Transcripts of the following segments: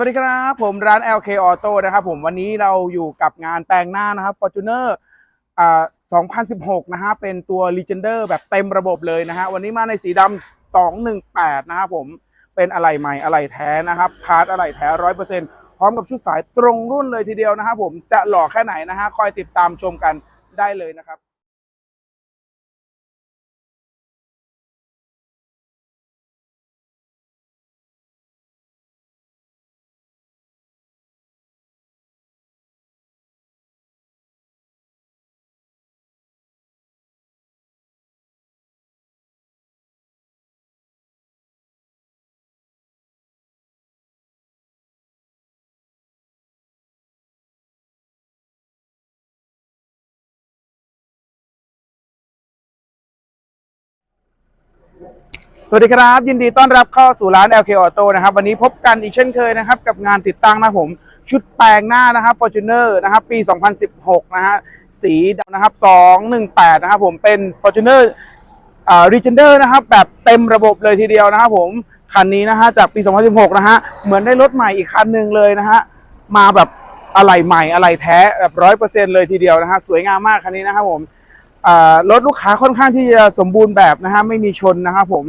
วัสดีครับผมร้าน LK Auto นะครับผมวันนี้เราอยู่กับงานแปลงหน้านะครับ Fortuner อ่า2016 นะฮะเป็นตัว Legender แบบเต็มระบบเลยนะฮะวันนี้มาในสีดำ218 นะครับผมเป็นอะไหล่ใหม่อะไหล่แท้นะครับพาร์ทอะไหล่แท้100%พร้อมกับชุดสายตรงรุ่นเลยทีเดียวนะครับผมจะหล่อแค่ไหนนะฮะคอยติดตามชมกันได้เลยนะครับ สวัสดีครับ ยินดีต้อนรับเข้าสู่ร้าน LK Auto นะครับ วันนี้พบกันอีกเช่นเคยนะครับ กับงานติดตั้งนะผม ชุดแปลงหน้านะครับ Fortuner นะครับ ปี 2016 นะฮะสีดำนะครับ 218 นะครับผมเป็น Fortuner อ่า Legender นะครับ แบบเต็มระบบเลยทีเดียวนะครับผม คันนี้นะฮะจากปี 2016 นะฮะเหมือนได้รถใหม่อีกคันหนึ่งเลยนะฮะมาแบบอะไหล่ใหม่อะไหล่แท้แบบร้อยเปอร์เซ็นต์เลยทีเดียวนะฮะสวยงามมากคันนี้นะครับผม รถลูกค้าค่อนข้างที่จะสมบูรณ์แบบนะฮะไม่มีชนนะครับผม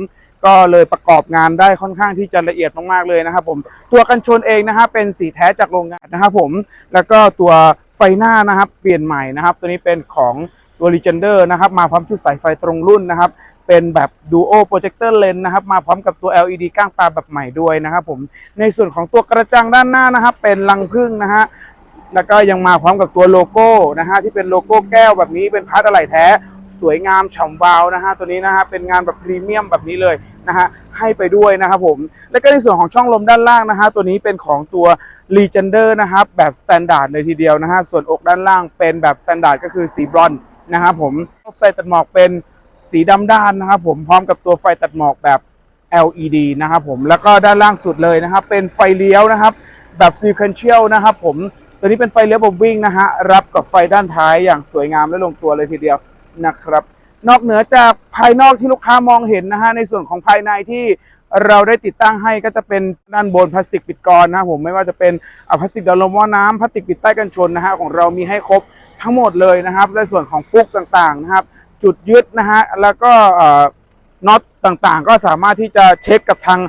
ก็เลยประกอบงานได้ค่อนข้างที่จะละเอียดมากๆเลยนะครับผมตัวกันชนเองนะฮะเป็นสีแท้จากโรงงานนะครับผมแล้วก็ตัวไฟหน้านะครับเปลี่ยนใหม่นะครับ ตัวนี้เป็นของตัว Legender นะครับมาพร้อมชุดสายไฟตรงรุ่นนะครับเป็นแบบ Duo Projector Lens นนะครับมาพร้อมกับตัว LED ก้างปลาแบบใหม่ด้วยนะครับผมในส่วนของตัวกระจังด้านหน้านะครับเป็นรังผึ้งนะฮะ แล้วก็ยังมาพร้อมกับตัวโลโก้นะฮะที่เป็นโลโก้แก้วแบบนี้เป็นพาร์ทอะไหล่แท้ สวยงามฉ่ำวาวนะฮะตัวนี้นะฮะเป็นงานแบบพรีเมียมแบบนี้เลยนะฮะให้ไปด้วยนะครับผม แล้วก็ในส่วนของช่องลมด้านล่างนะฮะตัวนี้เป็นของตัว Legender นะครับแบบสแตนดาร์ดเลยทีเดียวนะฮะส่วนอกด้านล่างเป็นแบบสแตนดาร์ดก็คือสีบรอนซ์นะครับผมไฟตัดหมอกเป็นสีดำด้านนะครับผมพร้อมกับตัวไฟตัดหมอกแบบ LED นะครับผมแล้วก็ด้านล่างสุดเลยนะครับเป็นไฟเลี้ยวนะครับแบบ sequential นะครับผม ตัวนี้เป็นไฟเลี้ยวแบบวิ่งนะฮะ รับกับไฟด้านท้ายอย่างสวยงามและลงตัวเลยทีเดียวนะครับ นอกเหนือจากภายนอกที่ลูกค้ามองเห็นนะฮะ ในส่วนของภายในที่เราได้ติดตั้งให้ก็จะเป็นด้านบนพลาสติกปิดกรนะครับผมไม่ว่าจะเป็นพลาสติกดลมหม้อน้ำพลาสติกปิดใต้กันชนนะฮะของเรามีให้ครบทั้งหมดเลยนะครับ ในส่วนของปุ๊กต่างๆนะครับ จุดยึดนะฮะแล้วก็น็อตต่างๆ ก็สามารถที่จะเช็คกับทาง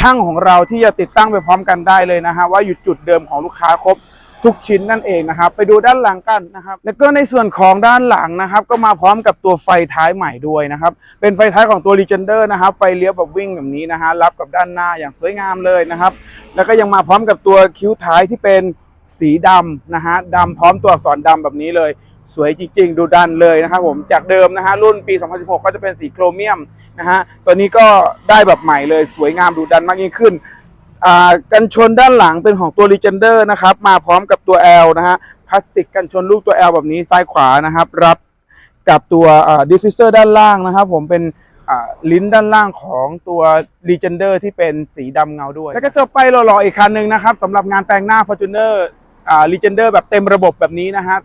ช่างของเราที่จะติดตั้งไปพร้อมกันได้เลยนะฮะว่าอยู่จุดเดิมของลูกค้าครบ ทุกชิ้นนั่นเองนะครับ ไปดูด้านหลังกันนะครับ แล้วก็ในส่วนของด้านหลังนะครับ ก็มาพร้อมกับตัวไฟท้ายใหม่ด้วยนะครับ เป็นไฟท้ายของตัว Legender นะครับ ไฟเลี้ยวแบบวิ่งแบบนี้นะฮะรับกับด้านหน้าอย่างสวยงามเลยนะครับ แล้วก็ยังมาพร้อมกับตัวคิ้วท้ายที่เป็นสีดำนะฮะดำพร้อมตัวอักษรดำแบบนี้เลย สวยจริง ๆ ดูดันเลยนะครับผมจากเดิมนะฮะรุ่นปี 2016 ก็จะเป็นสีโครเมียมนะฮะตัวนี้ก็ได้แบบใหม่เลยสวยงามดูดันมากยิ่งขึ้น กันชนด้านหลังเป็นของตัว Legender นะครับมาพร้อมกับตัว L นะฮะพลาสติกกันชนลูกตัว L แบบนี้ซ้ายขวานะครับ รับกับตัวดิฟฟิวเซอร์ด้านล่างนะครับ ผมเป็นลิ้นด้านล่างของตัว Legender ที่เป็นสีดำเงาด้วย แล้วก็จบไปหล่อๆอีกคันหนึ่งนะครับสำหรับงานแปลงหน้า Fortuner อ่า Legender แบบเต็มระบบแบบนี้นะฮะ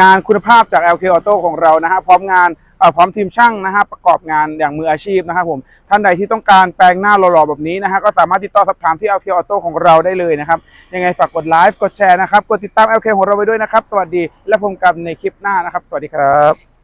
งานคุณภาพจาก LK Auto ของเรานะฮะพร้อมงาน พร้อมทีมช่างนะฮะประกอบงานอย่างมืออาชีพนะครับผมท่านใดที่ต้องการแปลงหน้าหล่อๆแบบนี้นะฮะก็สามารถติดต่อสอบถามที่ LK Auto ของเราได้เลยนะครับยังไงฝากกดไลฟ์กดแชร์นะครับกดติดตาม LK ของเราไว้ด้วยนะครับ สวัสดีและพบกันในคลิปหน้านะครับ สวัสดีครับ